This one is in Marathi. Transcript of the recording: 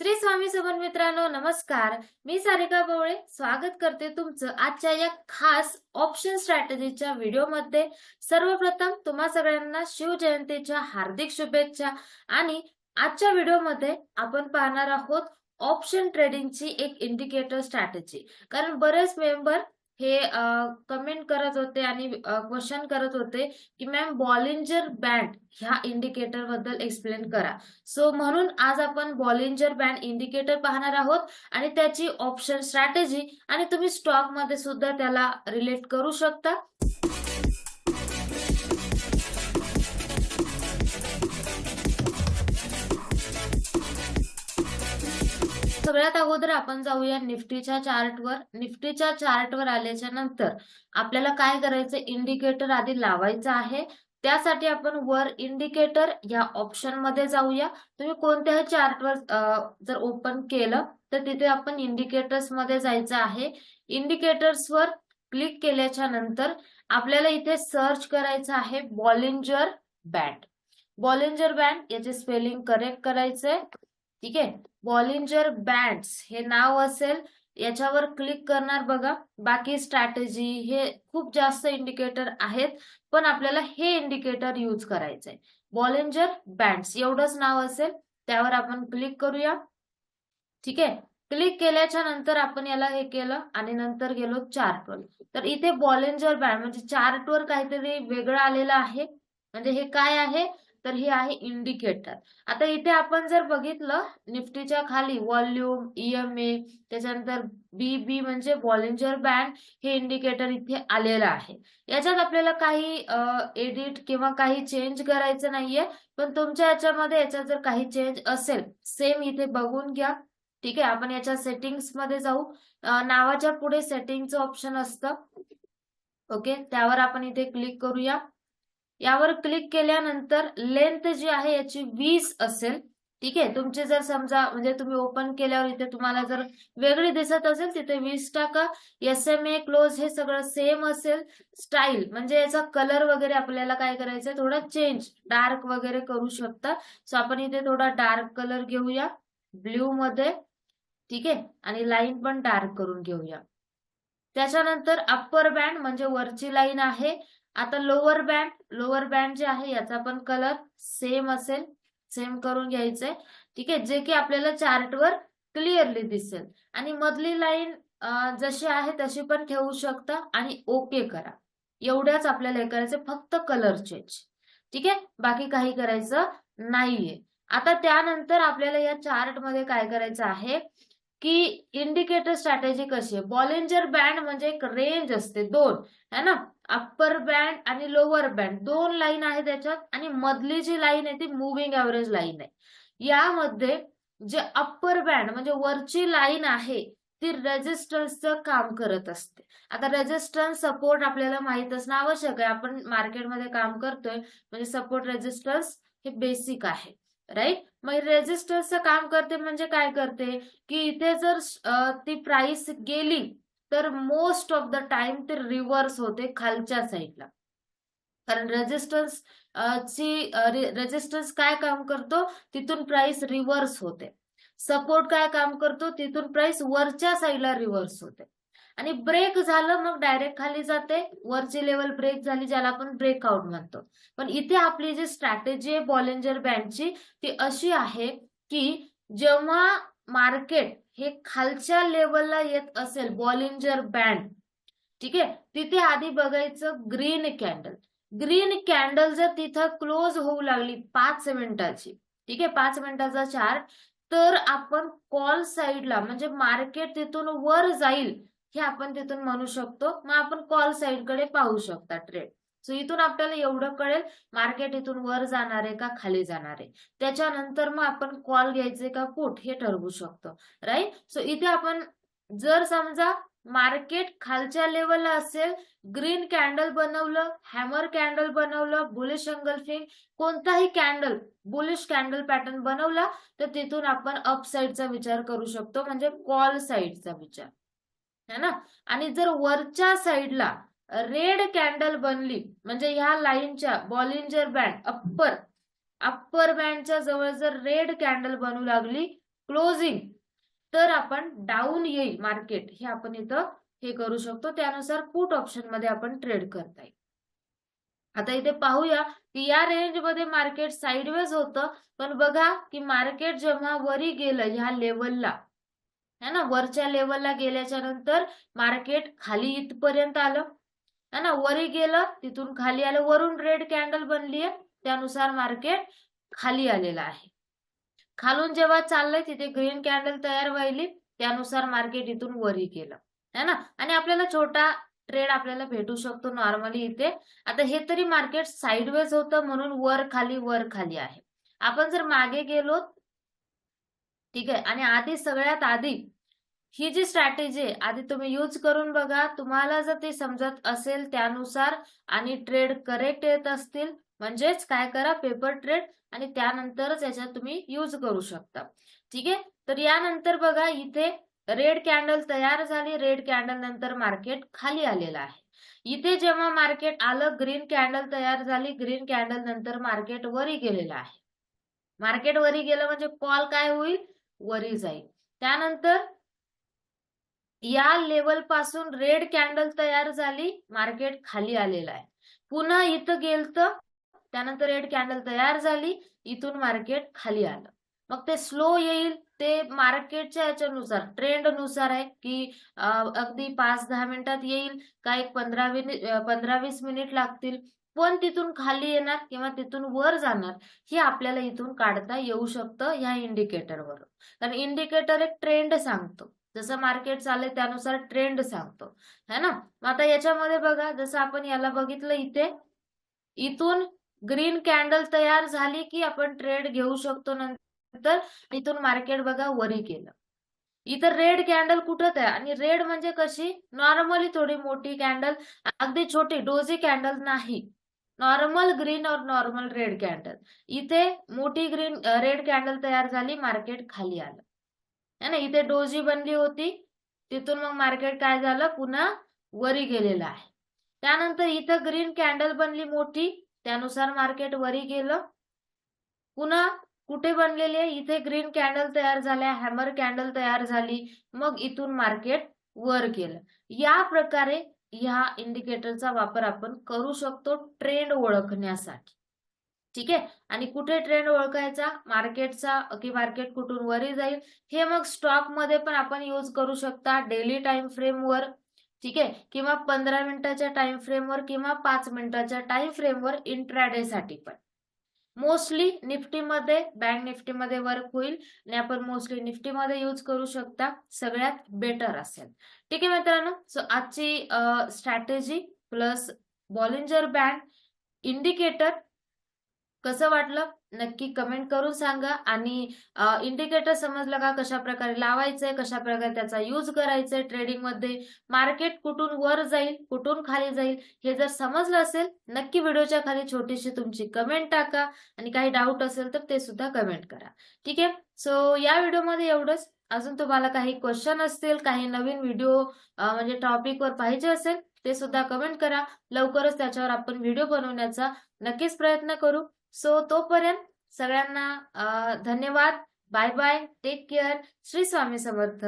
श्री स्वामी सबन मित्रांनो नमस्कार. मी सारिका बोळे स्वागत करते तुमचं आजच्या या खास ऑप्शन स्ट्रॅटेजीच्या व्हिडिओमध्ये सर्वप्रथम तुम्हा सगळ्यांना शिवजयंतीच्या हार्दिक शुभेच्छा आणि आजच्या व्हिडिओमध्ये आपण पाहणार आहोत ऑप्शन ट्रेडिंगची एक इंडिकेटर स्ट्रॅटेजी कारण बरेच मेंबर हे कमेंट करत होते आणि क्वेश्चन करत होते की मॅम बॉलिंजर बँड ह्या इंडिकेटरबद्दल एक्सप्लेन करा. सो म्हणून आज आपण बॉलिंजर बँड इंडिकेटर पाहणार आहोत आणि त्याची ऑप्शन स्ट्रॅटेजी आणि तुम्ही स्टॉकमध्ये सुद्धा त्याला रिलेट करू शकता. सगळ्यात अगोदर आपण जाऊया निफ्टीच्या चार्टवर निफ्टीच्या चार्टवर आल्याच्यानंतर आपल्याला काय करायचं? इंडिकेटर आधी लावायचं आहे. त्यासाठी आपण वर इंडिकेटर या ऑप्शनमध्ये जाऊया. तुम्ही कोणत्याही चार्टवर जर ओपन केलं तर तिथे आपण इंडिकेटर्समध्ये जायचं आहे. इंडिकेटर्स वर क्लिक केल्याच्यानंतर आपल्याला इथे सर्च करायचं आहे बॉलिंजर बँड बॉलिंजर बँड याचे स्पेलिंग करेक्ट करायचंय. ठीक आहे? बॉलिंजर बँड्स हे नाव असेल. याच्यावर क्लिक करणार बघा. बाकी स्ट्रॅटेजी हे खूप जास्त इंडिकेटर आहेत पण आपल्याला हे इंडिकेटर यूज करायचंय. बॉलिंजर बँड्स एवढंच नाव असेल त्यावर आपण क्लिक करूया. ठीक आहे? क्लिक केल्याच्यानंतर आपण याला हे केलं आणि नंतर गेलो चार्टवर तर इथे बॉलेंजर बँड म्हणजे चार्टवर काहीतरी वेगळं आलेलं आहे. म्हणजे हे काय आहे? तर हे आहे इंडिकेटर आता इथे आपण जर बघितलं निफ्टीच्या खाली व्हॉल्यूम ईएमए त्याच्यानंतर बी बी म्हणजे व्हॉलेंजर बँड हे इंडिकेटर इथे आलेलं आहे. याच्यात आपल्याला काही एडिट किंवा काही चेंज करायचं नाहीये पण तुमच्या याच्यामध्ये याच्यात जर काही चेंज असेल सेम इथे बघून घ्या. ठीक आहे आपण याच्या सेटिंग्समध्ये जाऊ नावाच्या पुढे सेटिंगचं ऑप्शन असतं. ओके त्यावर आपण इथे क्लिक करूया. यावर क्लिक केल्यानंतर लेंथ जी आहे याची वीस असेल ठीक आहे? तुमचे जर समजा म्हणजे तुम्ही ओपन केल्यावर इथे तुम्हाला जर वेगळी दिसत असेल तिथे वीस टाका. एस एम ए क्लोज हे सगळं सेम असेल. स्टाईल म्हणजे याचा कलर वगैरे आपल्याला काय करायचं थोडा चेंज डार्क वगैरे करू शकता. सो आपण इथे थोडा डार्क कलर घेऊया ब्ल्यू मध्ये ठीक आहे? आणि लाईन पण डार्क करून घेऊया. त्याच्यानंतर अप्पर बँड म्हणजे वरची लाईन आहे. आता लोअर बँड लोअर बँड जे आहे याचा पण कलर सेम असेल. सेम करून घ्यायचंय ठीक आहे? जे की आपल्याला चार्टवर क्लिअरली दिसेल. आणि मधली लाईन जशी आहे तशी पण ठेवू शकता आणि ओके करा. एवढ्याच आपल्याला हे करायचं फक्त कलर चेंज ठीक आहे? बाकी काही करायचं नाहीये. आता त्यानंतर आपल्याला या चार्टमध्ये काय करायचं आहे? की इंडिकेटर स्ट्रॅटेजी कशी आहे? बॉलेंजर बँड म्हणजे एक रेंज असते दोन. है ना? अप्पर बँड आणि लोअर बँड दोन लाईन आहे त्याच्यात आणि मधली जी लाईन आहे ती मुव्हिंग ऍव्हरेज लाईन आहे. यामध्ये जे अप्पर बँड म्हणजे वरची लाईन आहे ती रेजिस्टन्सचं काम करत असते. आता रेजिस्टन्स सपोर्ट आपल्याला माहीत असणं आवश्यक आहे. आपण मार्केटमध्ये काम करतोय म्हणजे सपोर्ट रेजिस्टन्स हे बेसिक आहे. राईट मग रेजिस्टन्सचं काम करते म्हणजे काय करते? की इथे जर ती प्राइस गेली तर मोस्ट ऑफ द टाइम ते रिव्हर्स होते खालच्या साईडला कारण रेजिस्टन्स ची रेजिस्टन्स काय काम करतो? तिथून प्राइस रिव्हर्स होते. सपोर्ट काय काम करतो? तिथून प्राइस वरच्या साईडला रिव्हर्स होते. आणि ब्रेक झालं मग डायरेक्ट खाली जाते. वरची लेवल ब्रेक झाली ज्याला आपण ब्रेकआउट म्हणतो. पण इथे आपली जी स्ट्रॅटेजी आहे बॉलेंजर बँडची ती अशी आहे की जेव्हा मार्केट हे खालच्या लेवलला येत असेल बॉलिंजर बँड ठीक आहे? तिथे आधी बघायचं ग्रीन कॅन्डल ग्रीन कॅन्डल जर तिथं क्लोज होऊ लागली पाच मिनिटाची ठीक आहे? पाच मिनिटाचा चार्ट तर आपण कॉल साईडला म्हणजे मार्केट तिथून वर जाईल हे आपण तिथून म्हणू शकतो. मग आपण कॉल साईडकडे पाहू शकता ट्रेड सो इथून आपल्याला एवढं कळेल मार्केट इथून वर जाणार आहे का खाली जाणार आहे. त्याच्यानंतर मग आपण कॉल घ्यायचे का पुट हे ठरवू शकतो. राईट सो इथे आपण जर समजा मार्केट खालच्या लेवलला असेल ग्रीन कॅन्डल बनवलं हॅमर कॅन्डल बनवलं बुलिश अंगलफिंग कोणताही कॅन्डल बुलिश कॅन्डल पॅटर्न बनवला तर तिथून आपण अप साईडचा विचार करू शकतो. म्हणजे कॉल साईडचा विचार. है ना? आणि जर वरच्या साईडला रेड कॅन्डल बनली म्हणजे ह्या लाईनच्या बॉलिंजर बँड अप्पर अप्पर बँडच्या जवळ जर रेड कॅन्डल बनू लागली क्लोजिंग तर आपण डाऊन येईल मार्केट. हे आपण इथं हे करू शकतो. त्यानुसार पुट ऑप्शनमध्ये आपण ट्रेड करता येईल. आता इथे पाहूया की या रेंजमध्ये मार्केट साईडवेज होतं. पण बघा की मार्केट जेव्हा वरी गेलं ह्या लेवलला है ना? वरच्या लेवलला गेल्याच्यानंतर मार्केट खाली इथपर्यंत आलं. है ना? वरी गेलं तिथून खाली आलं. वरून रेड कॅन्डल बनली आहे त्यानुसार मार्केट खाली आलेलं आहे. खालून जेव्हा चाललंय तिथे ग्रीन कॅन्डल तयार व्हायली. त्यानुसार मार्केट इथून वरी गेलं. है ना? आणि आपल्याला छोटा ट्रेड आपल्याला भेटू शकतो नॉर्मली इथे. आता हे तरी मार्केट साईडवेज होतं म्हणून वर खाली वर खाली आहे. आपण जर मागे गेलो ठीक आहे? आणि आधी सगळ्यात आधी ही जी स्ट्रॅटेजी आहे आधी तुम्ही यूज करून बघा. तुम्हाला जर ते समजत असेल त्यानुसार आणि ट्रेड करेक्ट येत असतील म्हणजेच काय करा? पेपर ट्रेड आणि त्यानंतरच याच्यात तुम्ही यूज करू शकता. ठीक आहे? तर यानंतर बघा इथे रेड कॅन्डल तयार झाली. रेड कॅन्डल नंतर मार्केट खाली आलेलं आहे. इथे जेव्हा मार्केट आलं ग्रीन कॅन्डल तयार झाली. ग्रीन कॅन्डल नंतर मार्केट वरी गेलेलं आहे. मार्केट वरी गेलं म्हणजे कॉल काय होईल? वरी जाईल. त्यानंतर या लेवलपासून रेड कॅन्डल तयार झाली मार्केट खाली आलेलं आहे. पुन्हा इथं गेलत त्यानंतर रेड कॅन्डल तयार झाली इथून मार्केट खाली आलं. मग ते स्लो येईल ते मार्केटच्या याच्यानुसार ट्रेंडनुसार आहे की अगदी पाच दहा मिनिटात येईल का एक पंधरा पंधरा वीस मिनिट लागतील? पण तिथून खाली येणार किंवा तिथून वर जाणार हे आपल्याला इथून काढता येऊ शकतं ह्या इंडिकेटरवर कारण इंडिकेटर एक ट्रेंड सांगतो. जसं मार्केट चालले त्यानुसार ट्रेंड सांगतो. है ना? आता याच्यामध्ये बघा जसं आपण याला बघितलं इथे इथून ग्रीन कॅन्डल तयार झाली की आपण ट्रेड घेऊ शकतो नंतर इथून मार्केट बघा वरी केलं इथं रेड कॅन्डल कुठं आहे आणि रेड म्हणजे कशी? नॉर्मली थोडी मोठी कॅन्डल अगदी छोटी डोझी कॅन्डल नाही. नॉर्मल ग्रीन और नॉर्मल रेड कॅन्डल इथे मोठी ग्रीन रेड कॅन्डल तयार झाली मार्केट खाली आलं. है ना? इथे डोजी बनली होती. तिथून मग मार्केट काय झालं? पुन्हा वरी गेलेलं आहे. त्यानंतर इथं ग्रीन कॅन्डल बनली मोठी. त्यानुसार मार्केट वरी गेलं. पुन्हा कुठे बनलेली आहे? इथे ग्रीन कॅन्डल तयार झाल्या हॅमर कॅन्डल तयार झाली. मग इथून मार्केट वर गेलं. या प्रकारे ह्या इंडिकेटरचा वापर आपण करू शकतो ट्रेंड ओळखण्यासाठी. ठीक? आहे आणि कुठे ट्रेंड ओळखायचा? मार्केटचा की मार्केट कुठून वरी जाईल? हे मग स्टॉकमध्ये पण आपण यूज करू शकता डेली टाइम फ्रेमवर ठीक? आहे किंवा पंधरा मिनिटाच्या टाइम फ्रेमवर किंवा पाच मिनिटाच्या टाइम फ्रेमवर इंट्राडे साठी पण. मोस्टली निफ्टीमध्ये बँक निफ्टीमध्ये वर्क होईल आणि आपण मोस्टली निफ्टीमध्ये यूज करू शकता. सगळ्यात बेटर असेल. ठीक आहे मित्रांनो? सो आजची strategy plus Bollinger band indicator कसं वाटलं? नक्की कमेंट करून सांगा आणि इंडिकेटर समजलं का कशा प्रकारे लावायचंय कशा प्रकारे त्याचा यूज करायचंय ट्रेडिंगमध्ये मार्केट कुठून वर जाईल कुठून खाली जाईल हे जर समजलं असेल नक्की व्हिडिओच्या खाली छोटीशी तुमची कमेंट टाका आणि काही डाऊट असेल तर ते सुद्धा कमेंट करा. ठीक आहे? सो या व्हिडिओमध्ये एवढंच. अजून तुम्हाला काही क्वेश्चन असतील काही नवीन व्हिडिओ म्हणजे टॉपिकवर पाहिजे असेल ते सुद्धा कमेंट करा. लवकरच त्याच्यावर आपण व्हिडिओ बनवण्याचा नक्कीच प्रयत्न करू. सो तोपर्यंत सगळ्यांना धन्यवाद. Bye bye take care Shri Swami Samarth.